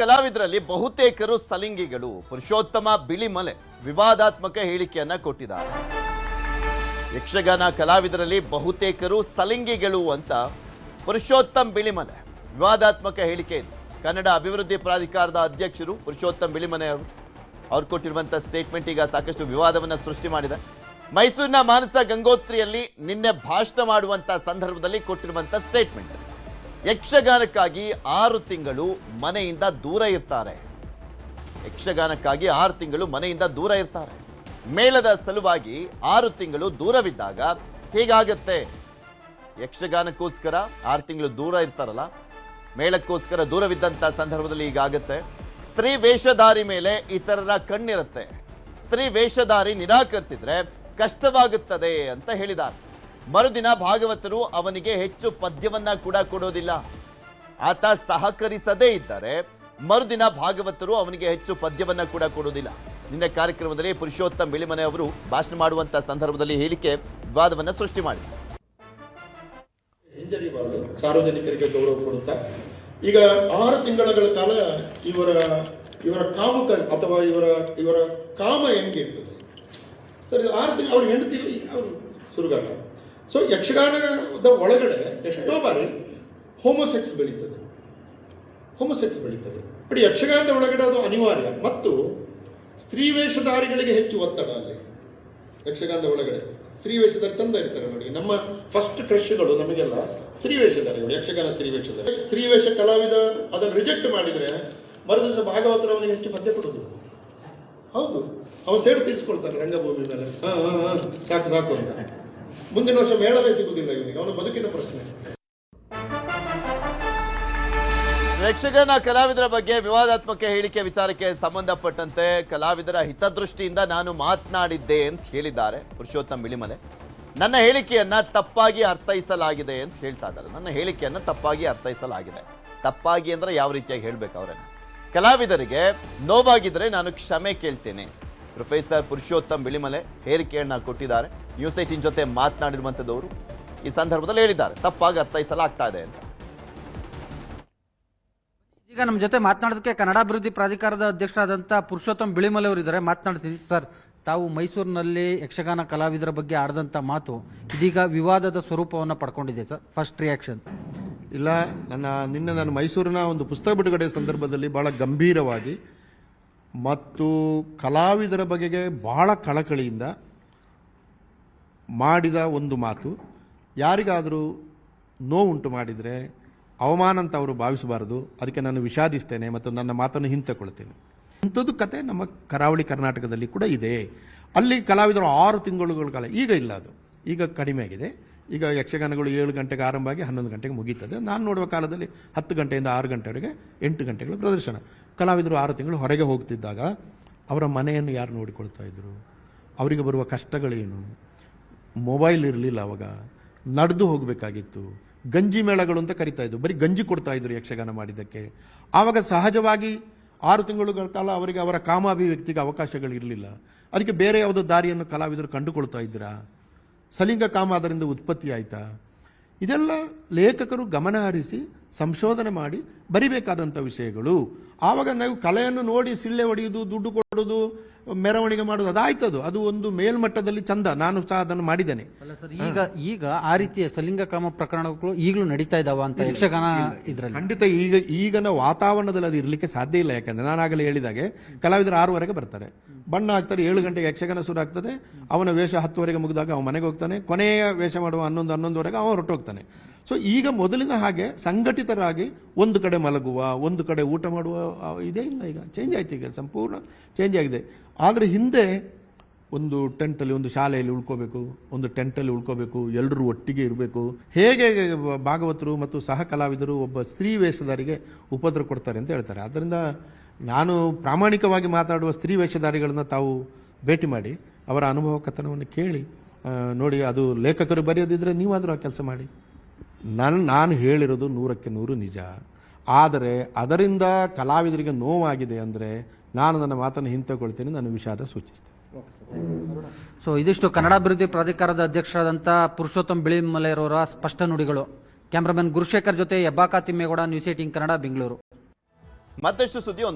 ಕಲಾವಿದರಲ್ಲಿ ಬಹುತೇಕರು ಸಲಿಂಗಿಗಳು. ಪುರುಷೋತ್ತಮ ಬಿಳಿಮಲೆ ವಿವಾದಾತ್ಮಕ ಹೇಳಿಕೆಯನ್ನ ಕೊಟ್ಟಿದ್ದಾರೆ. ಯಕ್ಷಗಾನ ಕಲಾವಿದರಲ್ಲಿ ಬಹುತೇಕರು ಸಲಿಂಗಿಗಳು ಅಂತ ಪುರುಷೋತ್ತಮ್ ಬಿಳಿಮಲೆ ವಿವಾದಾತ್ಮಕ ಹೇಳಿಕೆ ಇದೆ. ಕನ್ನಡ ಅಭಿವೃದ್ಧಿ ಪ್ರಾಧಿಕಾರದ ಅಧ್ಯಕ್ಷರು ಪುರುಷೋತ್ತಮ್ ಬಿಳಿಮನೆ ಅವರು. ಅವ್ರು ಕೊಟ್ಟಿರುವಂಥ ಸ್ಟೇಟ್ಮೆಂಟ್ ಈಗ ಸಾಕಷ್ಟು ವಿವಾದವನ್ನ ಸೃಷ್ಟಿ ಮಾಡಿದೆ. ಮೈಸೂರಿನ ಮಾನಸ ಗಂಗೋತ್ರಿಯಲ್ಲಿ ನಿನ್ನೆ ಭಾಷಣ ಮಾಡುವಂಥ ಸಂದರ್ಭದಲ್ಲಿ ಕೊಟ್ಟಿರುವಂಥ ಸ್ಟೇಟ್ಮೆಂಟ್ ಯಕ್ಷಗಾನಕ್ಕಾಗಿ ಆರು ತಿಂಗಳು ಮನೆಯಿಂದ ದೂರ ಇರ್ತಾರೆ. ಯಕ್ಷಗಾನಕ್ಕಾಗಿ ಆರು ತಿಂಗಳು ಮನೆಯಿಂದ ದೂರ ಇರ್ತಾರೆ. ಮೇಳದ ಸಲುವಾಗಿ ಆರು ತಿಂಗಳು ದೂರವಿದ್ದಾಗ ಹೇಗಾಗತ್ತೆ? ಯಕ್ಷಗಾನಕ್ಕೋಸ್ಕರ ಆರು ತಿಂಗಳು ದೂರ ಇರ್ತಾರಲ್ಲ, ಮೇಳಕ್ಕೋಸ್ಕರ ದೂರವಿದ್ದಂಥ ಸಂದರ್ಭದಲ್ಲಿ ಈಗಾಗತ್ತೆ ಸ್ತ್ರೀ ವೇಷಧಾರಿ ಮೇಲೆ ಇತರರ ಕಣ್ಣಿರುತ್ತೆ. ಸ್ತ್ರೀ ವೇಷಧಾರಿ ನಿರಾಕರಿಸಿದ್ರೆ ಕಷ್ಟವಾಗುತ್ತದೆ ಅಂತ ಹೇಳಿದ್ದಾರೆ ಮರುದಿನ ಭಾಗವತರು ಅವನಿಗೆ ಹೆಚ್ಚು ಪದ್ಯವನ್ನ ಕೂಡ ಕೊಡೋದಿಲ್ಲ. ಆತ ಸಹಕರಿಸದೇ ಇದ್ದರೆ ಮರುದಿನ ಭಾಗವತರು ಅವನಿಗೆ ಹೆಚ್ಚು ಪದ್ಯವನ್ನ ಕೂಡ ಕೊಡೋದಿಲ್ಲ. ನಿನ್ನೆ ಕಾರ್ಯಕ್ರಮದಲ್ಲಿ ಪುರುಷೋತ್ತಮ್ ಬಿಳಿಮನೆ ಅವರು ಭಾಷಣ ಮಾಡುವಂತ ಸಂದರ್ಭದಲ್ಲಿ ಹೇಳಿಕೆ ವಿವಾದವನ್ನ ಸೃಷ್ಟಿ ಮಾಡಿ ಸಾರ್ವಜನಿಕರಿಗೆ ಗೌರವ ಕೊಡುತ್ತಾ, ಈಗ ಆರು ತಿಂಗಳ ಕಾಲ ಇವರ ಇವರ ಕಾಮುಕ ಅಥವಾ ಇವರ ಇವರ ಕಾಮ ಹೆಂಗಿರ್ತದೆ ಸರಿ, ಆರು ತಿಂಗಳು ಅವ್ರ ಹೆಂಡತಿ ಅವರು ಸುರುಗಾಟ ಸೊ ಯಕ್ಷಗಾನದ ಒಳಗಡೆ ಎಷ್ಟೋ ಬಾರಿ ಹೋಮೋಸೆಕ್ಸ್ ಬೆಳೀತದೆ. ಹೋಮೋಸೆಕ್ಸ್ ಬೆಳೀತದೆ. ಬಟ್ ಯಕ್ಷಗಾನದ ಒಳಗಡೆ ಅದು ಅನಿವಾರ್ಯ. ಮತ್ತು ಸ್ತ್ರೀ ವೇಷಧಾರಿಗಳಿಗೆ ಹೆಚ್ಚು ಒತ್ತಡ ಅಲ್ಲಿ. ಯಕ್ಷಗಾನದ ಒಳಗಡೆ. ಸ್ತ್ರೀ ವೇಷಧಾರಿ ಚಂದ ಇರ್ತಾರೆ ನೋಡಿ. ನಮ್ಮ ಫಸ್ಟ್ ಕ್ರಶ್ಗಳು ನಮಗೆಲ್ಲ ಸ್ತ್ರೀ ವೇಷಧಾರಿಗಳು ಯಕ್ಷಗಾನ ಸ್ತ್ರೀ ವೇಷಧಾರಿ. ಸ್ತ್ರೀ ವೇಷ ಕಲಾವಿದ ಅದನ್ನು ರಿಜೆಕ್ಟ್ ಮಾಡಿದ್ರೆ ಮರುದಿವಸ ಭಾಗವತರು ಅವನಿಗೆ ಹೆಚ್ಚು ಪದ್ಯ ಕೊಡೋದು. ಹೌದು. ಅವನು ಸೇಡು ತೀರಿಸ್ಕೊಳ್ತಾನೆ ರಂಗಭೂಮಿ ಮೇಲೆ. ಹಾಂ ಹಾಂ ಹಾಂ, ಸಾಕು ಸಾಕು ಅಂತ. ಮುಂದಿನ ವರ್ಷ ಮೇಳವೇ ಸಿಗುವುದಿಲ್ಲ ಇವನಿಗೆ. ಅವನ ಬದುಕಿನ ಪ್ರಶ್ನೆ. ಯಕ್ಷಗಾನ ಕಲಾವಿದರ ಬಗ್ಗೆ ವಿವಾದಾತ್ಮಕ ಹೇಳಿಕೆ ವಿಚಾರಕ್ಕೆ ಸಂಬಂಧಪಟ್ಟಂತೆ ಕಲಾವಿದರ ಹಿತದೃಷ್ಟಿಯಿಂದ ನಾನು ಮಾತನಾಡಿದ್ದೆ ಅಂತ ಹೇಳಿದ್ದಾರೆ. ಪುರುಷೋತ್ತಮ್ ಬಿಳಿಮಲೆ. ನನ್ನ ಹೇಳಿಕೆಯನ್ನ ತಪ್ಪಾಗಿ ಅರ್ಥೈಸಲಾಗಿದೆ ಅಂತ ಹೇಳ್ತಾ ಇದ್ದಾರೆ. ನನ್ನ ಹೇಳಿಕೆಯನ್ನ ತಪ್ಪಾಗಿ ಅರ್ಥೈಸಲಾಗಿದೆ. ತಪ್ಪಾಗಿ ಅಂದ್ರೆ ಯಾವ ರೀತಿಯಾಗಿ ಹೇಳ್ಬೇಕು ಅವರನ್ನ? ಕಲಾವಿದರಿಗೆ ನೋವಾಗಿದ್ರೆ ನಾನು ಕ್ಷಮೆ ಕೇಳ್ತೇನೆ. ಪ್ರೊಫೆಸರ್ ಪುರುಷೋತ್ತಮ್ ಬಿಳಿಮಲೆ ಹೇಳಿಕೆಯನ್ನ ಕೊಟ್ಟಿದ್ದಾರೆ. ನ್ಯೂಸ್ ಏಟಿನ್ ಜೊತೆ ಮಾತನಾಡಿರುವಂತದವರು ಈ ಸಂದರ್ಭದಲ್ಲಿ ಹೇಳಿದ್ದಾರೆ. ತಪ್ಪಾಗಿ ಅರ್ಥೈಸಲಾಗ್ತಾ ಇದೆ ಅಂತ. ಈಗ ನಮ್ಮ ಜೊತೆ ಮಾತನಾಡೋದಕ್ಕೆ ಕನ್ನಡ ಅಭಿವೃದ್ಧಿ ಪ್ರಾಧಿಕಾರದ ಅಧ್ಯಕ್ಷರಾದಂಥ ಪುರುಷೋತ್ತಮ್ ಬಿಳಿಮಲೆ ಅವರು ಇದ್ದಾರೆ. ಮಾತನಾಡ್ತೀನಿ. ಸರ್ ತಾವು ಮೈಸೂರಿನಲ್ಲಿ ಯಕ್ಷಗಾನ ಕಲಾವಿದರ ಬಗ್ಗೆ ಆಡಿದಂಥ ಮಾತು ಇದೀಗ ವಿವಾದದ ಸ್ವರೂಪವನ್ನು ಪಡ್ಕೊಂಡಿದೆ ಸರ್. ಫಸ್ಟ್ ರಿಯಾಕ್ಷನ್ ಇಲ್ಲ ನನ್ನ ನಿನ್ನೆ ನಾನು ಮೈಸೂರಿನ ಒಂದು ಪುಸ್ತಕ ಬಿಡುಗಡೆ ಸಂದರ್ಭದಲ್ಲಿ ಬಹಳ ಗಂಭೀರವಾಗಿ ಮತ್ತು ಕಲಾವಿದರ ಬಗೆಗೆ ಬಹಳ ಕಳಕಳಿಯಿಂದ ಮಾಡಿದ ಒಂದು ಮಾತು, ಯಾರಿಗಾದರೂ ನೋವುಂಟು ಮಾಡಿದರೆ ಅವಮಾನ ಅಂತ ಅವರು ಭಾವಿಸಬಾರದು. ಅದಕ್ಕೆ ನಾನು ವಿಷಾದಿಸ್ತೇನೆ ಮತ್ತು ನನ್ನ ಮಾತನ್ನು ಹಿಂತೆಕೊಳ್ತೇನೆ ಇಂಥದ್ದು ಕತೆ ನಮ್ಮ ಕರಾವಳಿ ಕರ್ನಾಟಕದಲ್ಲಿ ಕೂಡ ಇದೆ. ಅಲ್ಲಿ ಕಲಾವಿದರು ಆರು ತಿಂಗಳುಗಳ ಕಾಲ, ಈಗ ಇಲ್ಲ ಅದು. ಈಗ ಕಡಿಮೆ ಆಗಿದೆ. ಈಗ ಯಕ್ಷಗಾನಗಳು ಏಳು ಗಂಟೆಗೆ ಆರಂಭ ಆಗಿ ಹನ್ನೊಂದು ಗಂಟೆಗೆ ಮುಗೀತದೆ ನಾನು ನೋಡುವ ಕಾಲದಲ್ಲಿ ಹತ್ತು ಗಂಟೆಯಿಂದ ಆರು ಗಂಟೆವರೆಗೆ ಎಂಟು ಗಂಟೆಗಳ ಪ್ರದರ್ಶನ. ಕಲಾವಿದರು ಆರು ತಿಂಗಳು ಹೊರಗೆ ಹೋಗ್ತಿದ್ದಾಗ ಅವರ ಮನೆಯನ್ನು ಯಾರು ನೋಡಿಕೊಳ್ತಾ ಇದ್ರು? ಅವರಿಗೆ ಬರುವ ಕಷ್ಟಗಳೇನು? ಮೊಬೈಲ್ ಇರಲಿಲ್ಲ ಅವಾಗ. ನಡೆದು ಹೋಗಬೇಕಾಗಿತ್ತು. ಗಂಜಿ ಮೇಳಗಳು ಅಂತ ಕರಿತಾ ಇದ್ರು. ಬರೀ ಗಂಜಿ ಕೊಡ್ತಾ ಇದ್ರು ಯಕ್ಷಗಾನ ಮಾಡಿದ್ದಕ್ಕೆ. ಆವಾಗ ಸಹಜವಾಗಿ ಆರು ತಿಂಗಳುಗಳ ಕಾಲ ಅವರಿಗೆ ಅವರ ಕಾಮಾಭಿವ್ಯಕ್ತಿಗೆ ಅವಕಾಶಗಳಿರಲಿಲ್ಲ. ಅದಕ್ಕೆ ಬೇರೆ ಯಾವುದೋ ದಾರಿಯನ್ನು ಕಲಾವಿದರು ಕಂಡುಕೊಳ್ತಾ ಇದ್ದೀರಾ ಸಲಿಂಗ ಕಾಮ ಅದರಿಂದ ಉತ್ಪತ್ತಿ ಆಯಿತಾ? ಇದೆಲ್ಲ ಲೇಖಕರು ಗಮನ ಹರಿಸಿ ಸಂಶೋಧನೆ ಮಾಡಿ ಬರಿಬೇಕಾದಂಥ ವಿಷಯಗಳು. ಆವಾಗ ನಾವು ಕಲೆಯನ್ನು ನೋಡಿ ಸಿಳ್ಳೆ ಹೊಡೆಯುವುದು ದುಡ್ಡು ಕೊಡೋದು ಮೆರವಣಿಗೆ ಮಾಡೋದು ಅದಾಯ್ತದು. ಅದು ಒಂದು ಮೇಲ್ಮಟ್ಟದಲ್ಲಿ ಚಂದ. ನಾನು ಸಹ ಅದನ್ನು ಮಾಡಿದ್ದೇನೆ. ಅಲ್ಲ ಸರ್ ಈಗ ಈಗ ಆ ರೀತಿಯ ಸಲಿಂಗ ಕಾಮ ಪ್ರಕರಣಗಳು ಈಗಲೂ ನಡೀತಾ ಇದಾವ ಅಂತ ಯಕ್ಷಗಾನ ಇದರಲ್ಲಿ? ಖಂಡಿತ ಈಗ ಈಗಿನ ವಾತಾವರಣದಲ್ಲಿ ಅದು ಇರಲಿಕ್ಕೆ ಸಾಧ್ಯ ಇಲ್ಲ. ಯಾಕಂದ್ರೆ ನಾನು ನಾನಾಗಲೇ ಹೇಳಿದಾಗೆ ಕಲಾವಿದರು ಆರೂವರೆಗೆ ಬರ್ತಾರೆ. ಬಣ್ಣ ಹಾಕ್ತಾರೆ ಏಳು ಗಂಟೆಗೆ ಯಕ್ಷಗಾನ ಶುರು ಆಗ್ತದೆ. ಅವನ ವೇಷ ಹತ್ತುವರೆಗೆ ಮುಗಿದಾಗ ಅವನ ಮನೆಗೆ ಹೋಗ್ತಾನೆ. ಕೊನೆಯ ವೇಷ ಮಾಡುವ ಹನ್ನೊಂದು, ಹನ್ನೊಂದುವರೆಗೆ ಅವನು ಹೊರಟೋಗ್ತಾನೆ ಸೊ ಈಗ ಮೊದಲಿನ ಹಾಗೆ ಸಂಘಟಿತರಾಗಿ ಒಂದು ಕಡೆ ಮಲಗುವ, ಒಂದು ಕಡೆ ಊಟ ಮಾಡುವ ಇದೇ ಇಲ್ಲ ಈಗ. ಚೇಂಜ್ ಆಯ್ತು ಈಗ. ಸಂಪೂರ್ಣ ಚೇಂಜ್ ಆಗಿದೆ. ಆದರೆ ಹಿಂದೆ ಒಂದು ಟೆಂಟಲ್ಲಿ ಒಂದು ಶಾಲೆಯಲ್ಲಿ ಉಳ್ಕೋಬೇಕು, ಒಂದು ಟೆಂಟಲ್ಲಿ ಉಳ್ಕೋಬೇಕು ಎಲ್ಲರೂ ಒಟ್ಟಿಗೆ ಇರಬೇಕು. ಹೇಗೆ ಭಾಗವತರು ಮತ್ತು ಸಹ ಕಲಾವಿದರು ಒಬ್ಬ ಸ್ತ್ರೀ ವೇಷಧಾರಿಗೆ ಉಪದ್ರ ಕೊಡ್ತಾರೆ ಅಂತ ಹೇಳ್ತಾರೆ. ಆದ್ದರಿಂದ ನಾನು ಪ್ರಾಮಾಣಿಕವಾಗಿ ಮಾತಾಡುವ ಸ್ತ್ರೀ ವೇಷಧಾರಿಗಳನ್ನು ತಾವು ಭೇಟಿ ಮಾಡಿ ಅವರ ಅನುಭವ ಕಥನವನ್ನು ಕೇಳಿ ನೋಡಿ ಅದು ಲೇಖಕರು ಬರೆಯೋದಿದ್ದರೆ ನೀವಾದರೂ ಆ ಕೆಲಸ ಮಾಡಿ. ನನ್ನ ನಾನು ಹೇಳಿರೋದು ನೂರಕ್ಕೆ ನೂರು ನಿಜ. ಆದರೆ ಅದರಿಂದ ಕಲಾವಿದರಿಗೆ ನೋವಾಗಿದೆ ಅಂದರೆ ನಾನು ನನ್ನ ಮಾತನ್ನು ಹಿಂತೆಕೊಳ್ತೇನೆ ನಾನು ವಿಷಾದ ಸೂಚಿಸ್ತೇನೆ. ಸೊ ಇದಿಷ್ಟು ಕನ್ನಡಾಭಿವೃದ್ಧಿ ಪ್ರಾಧಿಕಾರದ ಅಧ್ಯಕ್ಷರಾದಂಥ ಪುರುಷೋತ್ತಮ್ ಬಿಳಿಮಲೆಯವರ ಸ್ಪಷ್ಟ ನುಡಿಗಳು. ಕ್ಯಾಮ್ರಾಮನ್ ಗುರುಶೇಖರ್ ಜೊತೆ ಯಬ್ಬಾಕಾ ತಿಮ್ಮೇಗೌಡ ನ್ಯೂಸ್ ಏಟಿಂಗ್ ಕನ್ನಡ ಬೆಂಗಳೂರು. ಮತ್ತಷ್ಟು ಸುದ್ದಿ